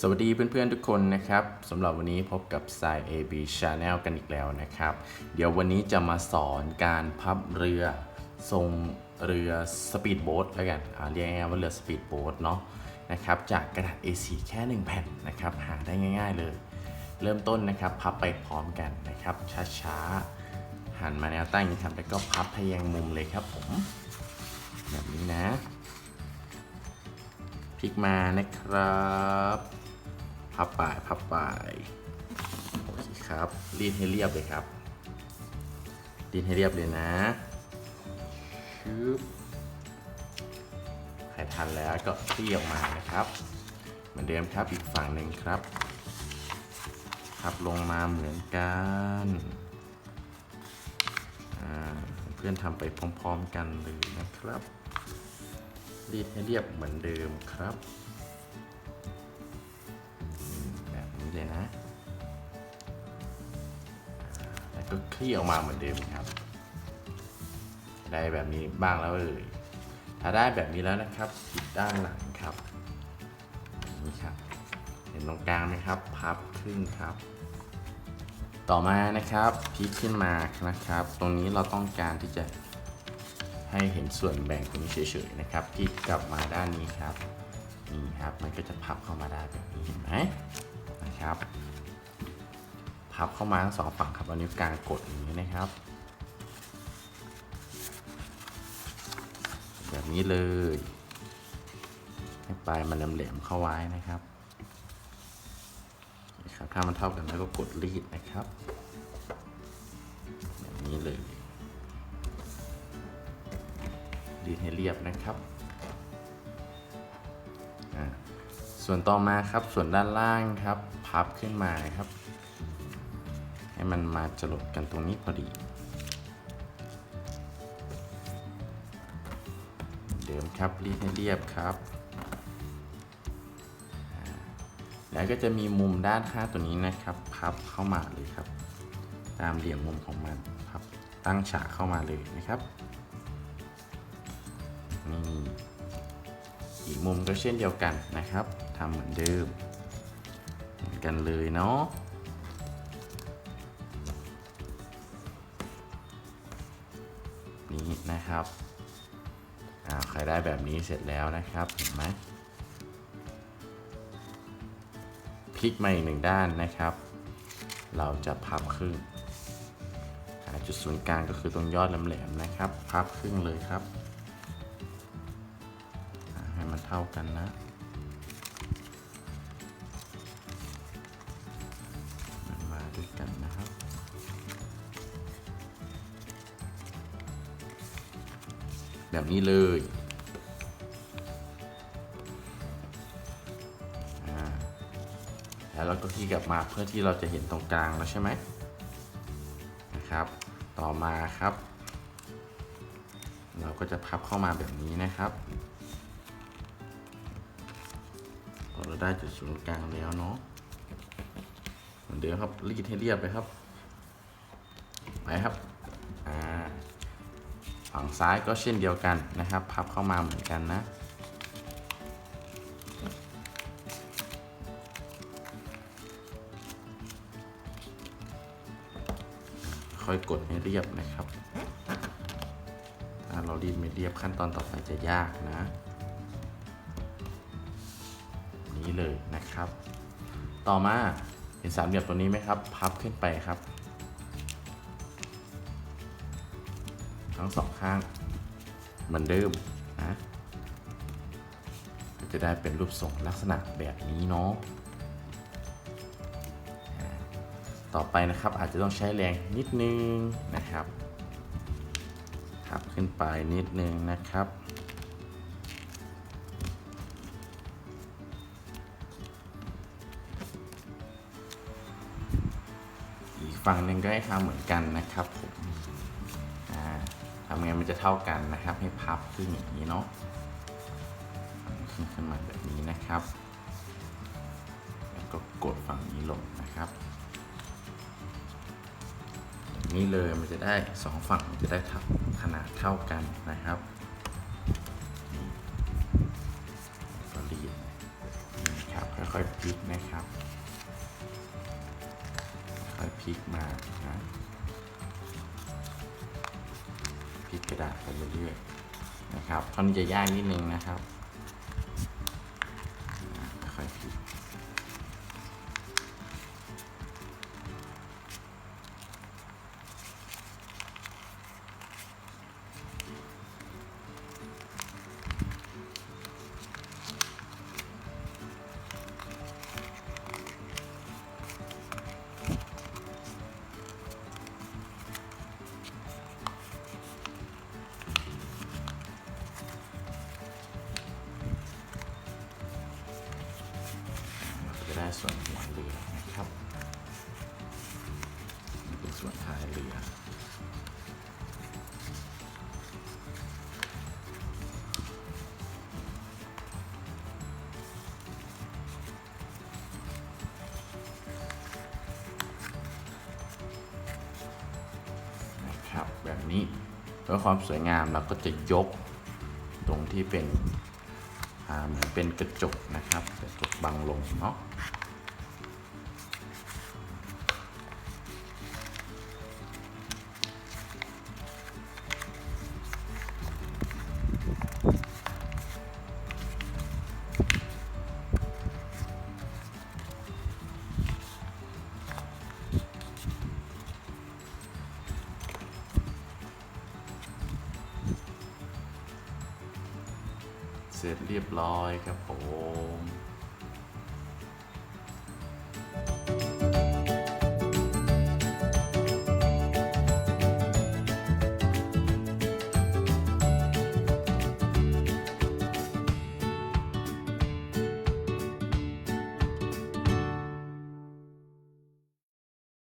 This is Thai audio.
สวัสดีเพื่อนๆทุกคนนะครับสำหรับวันนี้พบกับ s าย AB Channel กันอีกแล้วนะครับ เดี๋ยววันนี้จะมาสอนการพับเรือทรงเรือสปีดโบ๊ทแล้วกันเรียกง่ายๆว่าเรือสปีดโบ๊ทเนาะนะครับจากกระดาษ A4 แค่ 1 แผ่นนะครับหาได้ง่าย ๆเลย เริ่มต้นนะครับพับไปพร้อมกันนะครับช้าๆหันมาแนวตั้งนี้ครับแล้วก็พับพยางมุมเลยครับผมแบบนี้นะพลิกมานะครับ พับปลายพับปลายโอเคครับรีดให้เรียบเลยครับรีดให้เรียบเลยนะชึบใครทันแล้วก็ตีออกมานะครับ เหมือนเดิมครับอีกฝั่งหนึ่งครับพับลงมาเหมือนกันอ่าเพื่อนทำไปพร้อม ๆ กันเลยนะครับรีดให้เรียบเหมือนเดิมครับ เลยนะ แล้วก็คลี่ออกมาเหมือนเดิมครับ ได้แบบนี้บ้างแล้วเอ่ยถ้าได้แบบนี้แล้วนะครับปิดด้านหลังครับนี่ครับ เห็นตรงกลางไหมครับ พับครึ่งครับ ต่อมานะครับพลิกขึ้นมานะครับ ตรงนี้เราต้องการที่จะให้เห็นส่วนแบ่งตรงนี้เฉยๆนะครับพลิกกลับมาด้านนี้ครับนี่ครับมันก็จะพับเข้ามาได้แบบนี้เห็นไหม นะครับ พับเข้ามาทั้งสองฝั่งครับเอานิ้วกลางกดอย่างนี้นะครับ แบบนี้เลยให้ปลายมันแหลมๆเข้าไว้นะครับครับถ้ามันเท่ากันแล้วก็กดรีดนะครับ แบบนี้เลย รีดให้เรียบนะครับส่วนต่อมาครับส่วนด้านล่างครับ พับขึ้นมาครับ ให้มันมาจรดกันตรงนี้พอดี เดิมครับรีดให้เรียบครับ แล้วก็จะมีมุมด้านข้างตัวนี้นะครับ พับเข้ามาเลยครับ ตามเหลี่ยมมุมของมันพับตั้งฉากเข้ามาเลยนะครับนี่อีกมุมก็เช่นเดียวกันนะครับทำเหมือนเดิม กันเลยเนาะนี่นะครับอ่าใครได้แบบนี้เสร็จแล้วนะครับเห็นไหมพลิกมาอีกหนึ่งด้านนะครับ เราจะพับครึ่งหาจุดศูนย์กลางก็คือตรงยอดแหลมๆนะครับ พับครึ่งเลยครับ ให้มันเท่ากันนะ แบบนี้เลยแล้วเราก็คลี่กลับมาเพื่อที่เราจะเห็นตรงกลางแล้วใช่ไหมนะครับ ต่อมาครับ เราก็จะพับเข้ามาแบบนี้นะครับเราได้จุดศูนย์กลางแล้วเนาะเหมือนเดิมครับรีดให้เรียบไปครับ ไปครับ อ่า ฝั่งซ้ายก็เช่นเดียวกันนะครับ พับเข้ามาเหมือนกันนะ ค่อยกดให้เรียบนะครับถ้าเรารีดไม่เรียบขั้นตอนต่อไปจะยากนะ นี้เลยนะครับ ต่อมาเห็นสามเหลี่ยมตัวนี้ไหมครับ พับขึ้นไปครับ ทั้งสองข้างเหมือนเดิมนะก็จะได้เป็นรูปทรงลักษณะแบบนี้เนาะต่อไปนะครับอาจจะต้องใช้แรงนิดนึงนะครับพับขึ้นไปนิดนึงนะครับอีกฝั่งหนึ่งก็ให้ทำเหมือนกันนะครับผมำไงมันจะเท่ากันนะครับ ให้พับขึ้นอย่างนี้เนาะขึ้นขึ้นมาแบบนี้นะครับ แล้วก็กดฝั่งนี้ลงนะครับอย่างนี้เลยมันจะได้สองฝั่งมันจะได้ทับขนาดเท่ากันนะครับก็รีดนี่ครับค่อยๆพลิกนะครับ ค่อยพลิกมานะ พลิกกระดาษไปเรื่อยๆนะครับค่อนนี้จะยากนิดนึงนะครับ ได้ส่วนหัวเรือนะครับนี่เป็นส่วนท้ายเรือนะครับแบบนี้เพื่อความสวยงามเราก็จะยกตรงที่เป็น เหมือนเป็นกระจกนะครับ กระจกบังลงเนาะ เสร็จเรียบร้อยครับผม